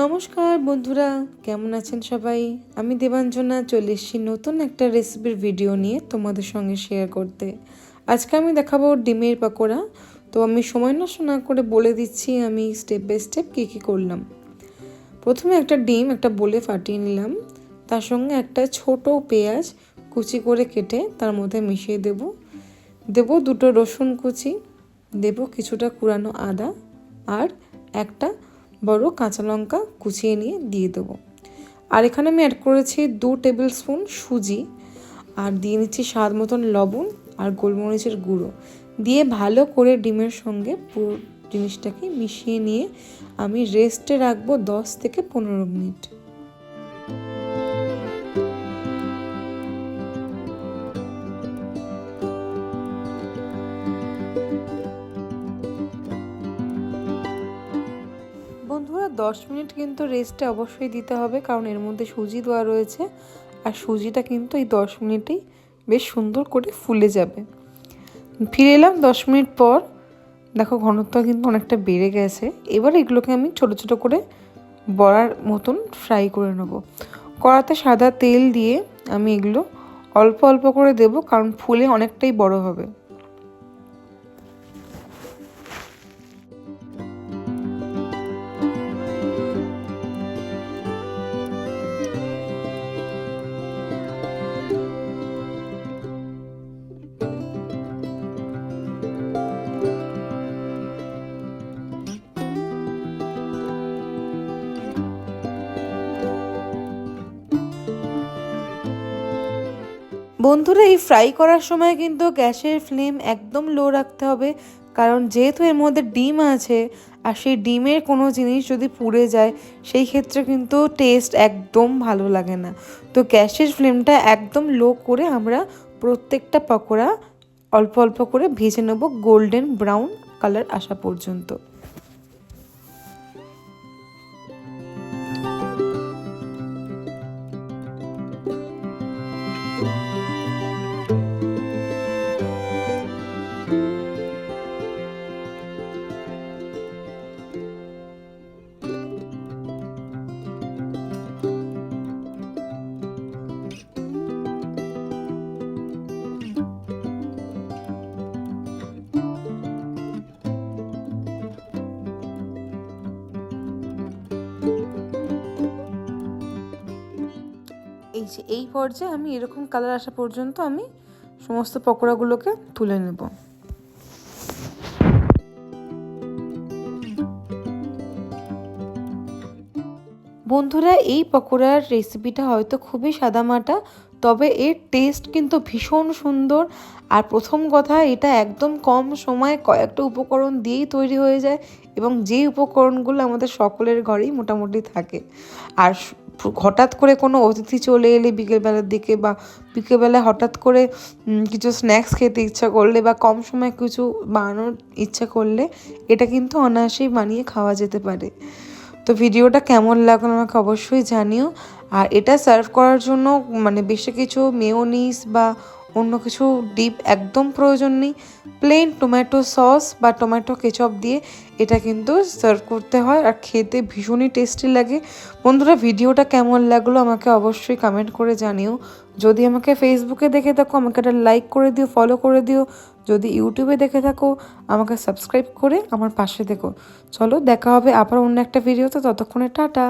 নমস্কার বন্ধুরা, কেমন আছেন সবাই? আমি দেবাঞ্জনা, চলে এসেছি নতুন একটা রেসিপির ভিডিও নিয়ে তোমাদের সঙ্গে শেয়ার করতে। আজকে আমি দেখাবো ডিমের পাকোড়া। তো আমি সময় নষ্ট না করে বলে দিচ্ছি, আমি স্টেপ বাই স্টেপ কী কী করলাম। প্রথমে একটা ডিম একটা বলে ফাটিয়ে নিলাম। তার সঙ্গে একটা ছোট পেঁয়াজ কুচি করে কেটে তার মধ্যে মিশিয়ে দেব। দেব দুটো রসুন কুচি, দেব কিছুটা কুড়ানো আদা আর একটা বড় কাঁচা লঙ্কা কুচিয়ে নিয়ে দিয়ে দেবো। আর এখানে আমি অ্যাড করেছি দু টেবিল স্পুন সুজি, আর দিয়ে নিচ্ছি স্বাদ মতন লবণ আর গোলমরিচের গুঁড়ো। দিয়ে ভালো করে ডিমের সঙ্গে পুরো জিনিসটাকে মিশিয়ে নিয়ে আমি রেস্টে রাখব দশ থেকে পনেরো মিনিট। দশ মিনিট কিন্তু রেস্টে অবশ্যই দিতে হবে, কারণ এর মধ্যে সুজি দেওয়া রয়েছে। আর সুজিটা কিন্তু এই দশ মিনিটেই বেশ সুন্দর করে ফুলে যাবে। ফিরে এলাম দশ মিনিট পর। দেখো ঘনত্ব কিন্তু অনেকটা বেড়ে গেছে। এবার এগুলোকে আমি ছোট ছোট করে বড়ার মতন ফ্রাই করে নেব। কড়াতে সাদা তেল দিয়ে আমি এগুলো অল্প অল্প করে দেব, কারণ ফুলে অনেকটাই বড় হবে। বন্ধুরা, এই ফ্রাই করার সময় কিন্তু গ্যাসের ফ্লেম একদম লো রাখতে হবে। কারণ যেহেতু এর মধ্যে ডিম আছে, আর সেই ডিমের কোনো জিনিস যদি পুড়ে যায়, সেই ক্ষেত্রে কিন্তু টেস্ট একদম ভালো লাগে না। তো গ্যাসের ফ্লেমটা একদম লো করে আমরা প্রত্যেকটা পকোড়া অল্প অল্প করে ভেজে নেব গোল্ডেন ব্রাউন কালার আসা পর্যন্ত। যে এই পর্যায়ে আমি এরকম কালার আসা পর্যন্ত আমি সমস্ত পকোড়াগুলোকে তুলে নেব। বন্ধুরা, এই পকোড়ার রেসিপিটা হয়তো খুবই সাদামাটা, তবে এর টেস্ট কিন্তু ভীষণ সুন্দর। আর প্রথম কথা, এটা একদম কম সময়ে কয়েকটা উপকরণ দিয়েই তৈরি হয়ে যায় এবং যে উপকরণগুলো আমাদের সকলের ঘরেই মোটামুটি থাকে। আর হঠাৎ করে কোনো অতিথি চলে এলে বিকেলবেলার দিকে বা বিকেলবেলায় হঠাৎ করে কিছু স্ন্যাক্স খেতে ইচ্ছা করলে বা কম সময়ে কিছু বানানোর ইচ্ছা করলে এটা কিন্তু অনায়াসেই বানিয়ে খাওয়া যেতে পারে। তো ভিডিওটা কেমন লাগল আমাকে অবশ্যই জানিও। আর এটা সার্ভ করার জন্য মানে বেশি কিছু মেয়োনিস বা অন্য কিছু ডিপ একদম প্রয়োজন নেই। প্লেন টমেটো সস বা টমেটো কেচপ দিয়ে এটা কিন্তু সার্ভ করতে হয় আর খেতে ভীষণই টেস্টি লাগে। বন্ধুরা, ভিডিওটা কেমন লাগল আমাকে অবশ্যই কমেন্ট করে জানিও। যদি আমাকে ফেসবুকে দেখে থাকো, আমাকে একটা লাইক করে দিও ফলো করে দিও। যদি ইউটিউবে দেখে থাকো, আমাকে সাবস্ক্রাইব করে আমার পাশে দেখো। চলো, দেখা হবে আবার অন্য একটা ভিডিওতে ততক্ষণে টাটা।